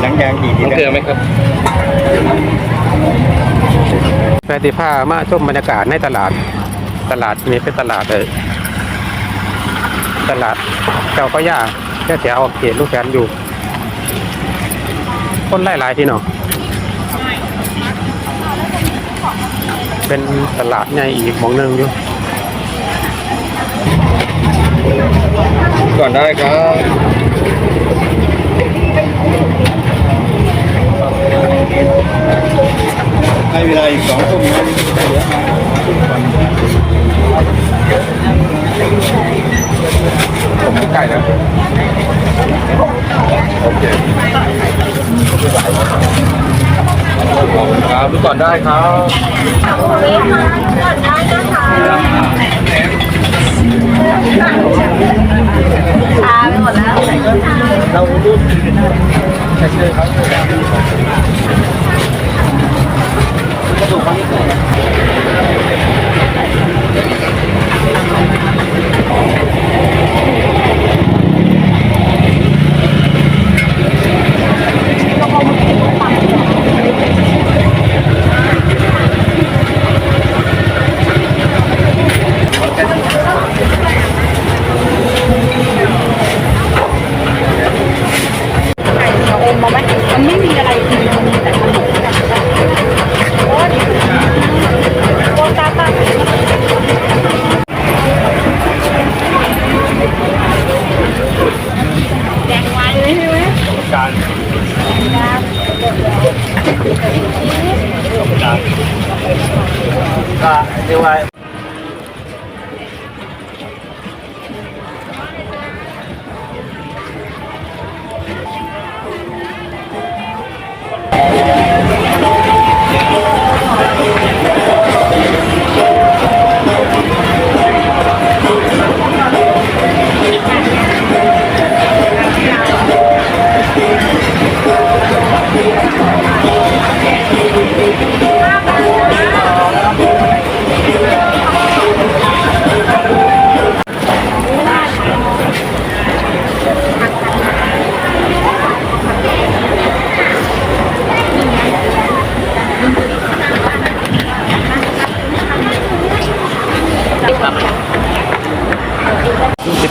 หลังยางกี่ทีน้ำเกลือไหมครับแฟติผ้ามาชมบรรยากาศในตลาด ตลาดนี้เป็นตลาดเลยตลาดเจ้าก็ย่าแค่แถวเขตลูกแฟนอยู่ คนไล่หลายที่เนาะเป็นตลาดใหญ่อีกหมองหนึงอยู่ก่อนได้ครับ เวลาอีกสองทุ่มนะผมใกล้แล้วโอเคขอบคุณครับดูก่อนได้ครับชาไปหมดแล้วเราดูเอาเองมาไหมมันไม่มีอะไรกินมันมีแต่ขนมกับโอ้ยโอ้ตาตาแดงไว้เลยใช่ไหม การ ก็เรี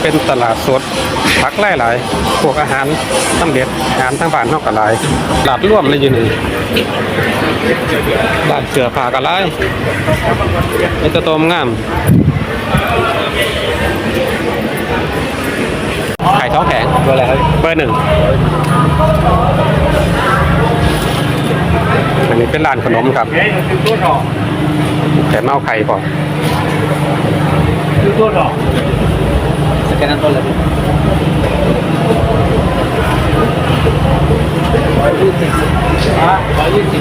เป็นตลาดสดผักไล่หลายพวกอาหารสำเร็จอาหารทางบ้านนอกกหลายตลาดร่วมเลยอยู่นี่บ้านเสือผ้ากะหลายไอ้ตัวโตมงามไข่ท้องแข็งตัวอะไรครับเบอร์หนึ่งอันนี้เป็นร้านขนมครับแต่เมาไข่ก่อน channel tôi là được à, có gì thì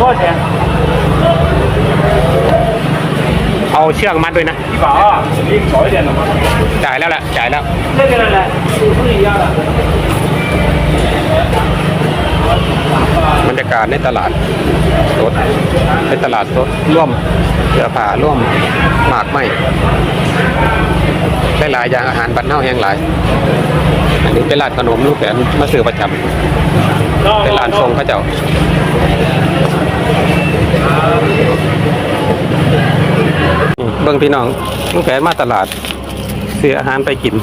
có thể เอาเชือกมัดด้วยนะ พี่ป๋านี่ขอให้เดือนหรอมั้งจ่ายแล้วแหละจ่ายแล้วเล่นกันแล้วแหละสูตรผู้หญิงยาวแหละ บรรยากาศในตลาดสดในตลาดสดร่วมเสื้อผ้าร่วมหมากไหมได้หลายอย่างอาหารบ้านเฮาแห้งหลาย อันนี้เป็นร้านขนมลูกแฝนมาซื้อประจำเป็นร้านทรงพระเจ้าเบิ่งพี่น้องลูกแฝนมาตลาดซื้ออาหารไปกิน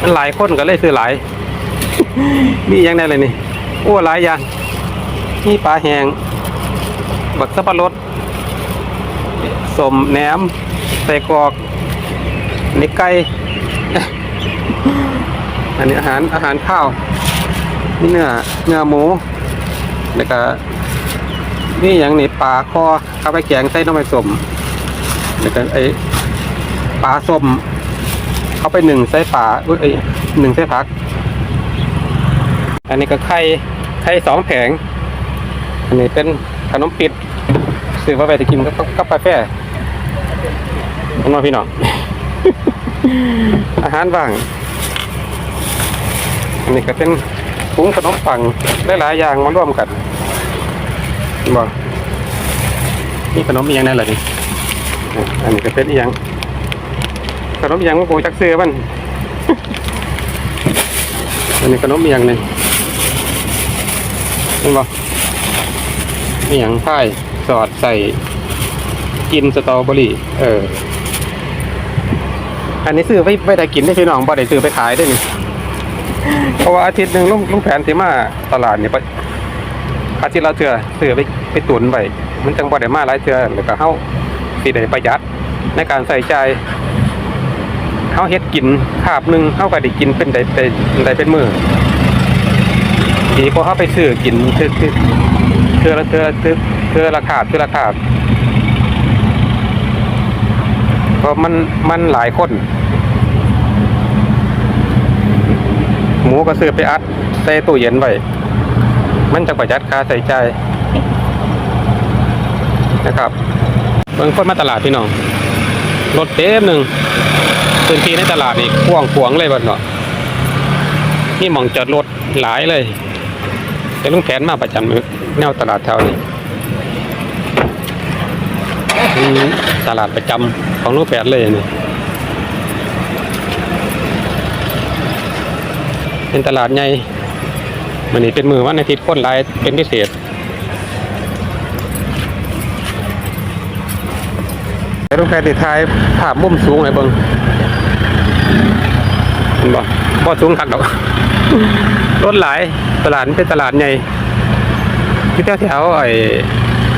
มันหลายคนก็เลยซื้อหลาย มีอย่างไดเลยนี่โอ้หลายอย่างมีปลาแหงบักสับปะรดสมแหนมใส่กรอกนี่ไก่อันนี้อาหารอาหารข้าวนี่เนื้อเนื้อหมูแล้วก็นี่อย่างนี้ปลาคอเข้าไปแกงใส่น้ำมันสมแล้วก็ไอปลาส้มเข้าไปหนึ่งใส่ปลาเอ้ยหนึ่งใส่ผัก อันนี้ก็ไข่ไข่สองแผง อันนี้เป็นขนมปิดซื้อมาไปจะกินกับกับกาแฟน้องพี่น้อง อาหารว่าง อันนี้ก็เป็นถุงขนมปังหลายๆอย่างมาร่วมกันบอกนี่ขนมอีย่างนั่นแหละนี่อันนี้ก็เป็นอีย่างขนมอีย่างมันโบจักเสื้อมัน อันนี้ขนมอหย่งห นึ่งเห็นบ่อหย่างพายสอดใส่กินสตรอเบอรี่ เออ อันนี้ซื้อไว้ไว้ได้กินได้พี่น้องบ่ได้ซื้อไปขายได้นี่ เพราะว่าอาทิตย์หนึ่งลุงลุงแผนสิมาตลาดเนี่ไปอาทิตย์ละเทื่อซื้อไปไปตุนไว้มันจังบ่ได้มาหลายเทื่อแล้วก็เฮาสิได้ประหยัดในการใส่ใจเฮาเฮ็ดกินคาบหนึงเฮาก็ได้กินเป็นได้ได้ได้เป็นมื้อ ดีกว่าเฮาไปซื้อกินคือคือเทื่อละเทื่อเทื่อเทื่อละขาบเทื่อละขาบเพราะมันมันหลายคน หมูก็ซื้อไปอัดใส่ตู้เย็นไว้มันจะประหยัดค่าใส่ใจนะครับเบิ่งคนมาตลาดพี่น้องรถเต็มหนึ่งพื้นที่ในตลาดนี่กว้างขวางเลยบัดเนาะนี่มองจอดรถหลายเลย แต่ลุงแผนมาประจำแนวตลาดแถวนี้ตลาดประจำของลุงแผนเลยนี่เป็นตลาดใหญ่มันนี่เป็นมือวันอาทิตย์คนหลายเป็นพิเศษไอ้รูปแพรติดท้ายภาพมุมสูงไอ้เบิงบ่บ่สูงคักดอก รถหลายตลาดเป็นตลาดใหญ่ที่แถวแถวๆไอ้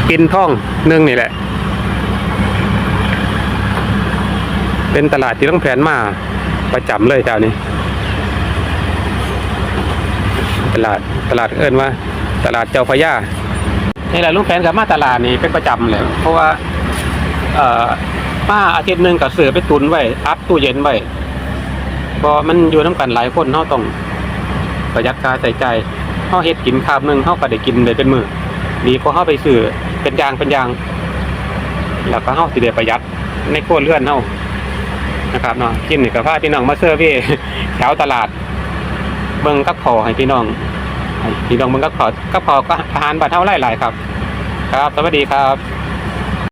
ปินท่องนึงนี่แหละ เป็นตลาดที่ต้องแผนมาประจำเลยเจ้านี้ ตลาดตลาดเอิ้นว่า ตลาดเจ้าพระยานี่แหละลุงแผนกับมาตลาดนี่เป็นประจำเลยเพราะว่าเอ่อมาอาทิตย์หนึ่งกับเสือไปตุนไว้อัพตู้เย็นไว้เพอมันอยู่น้ำกันหลายคนเฮาต้อง ประหยัดค่าใส่ใจายเฮาเฮ็ดกินคาบหนึงเฮาก็ได้กินได้เป็นมื้อดีพอเฮาไปซื้อเป็นอย่างเป็นอย่าง แล้วก็เฮาสิได้ประหยัดในครัวเรือนเฮานะครับเนาะกินนี่ก็พาพี่น้องมาเซอร์พี่แถวตลาด เบิ่งกับขอให้พี่น้องพี่น้องเบิ่งกับขอกับขอก็อาหารบ้านเฮาหลายๆครับ ครับ สวัสดีครับ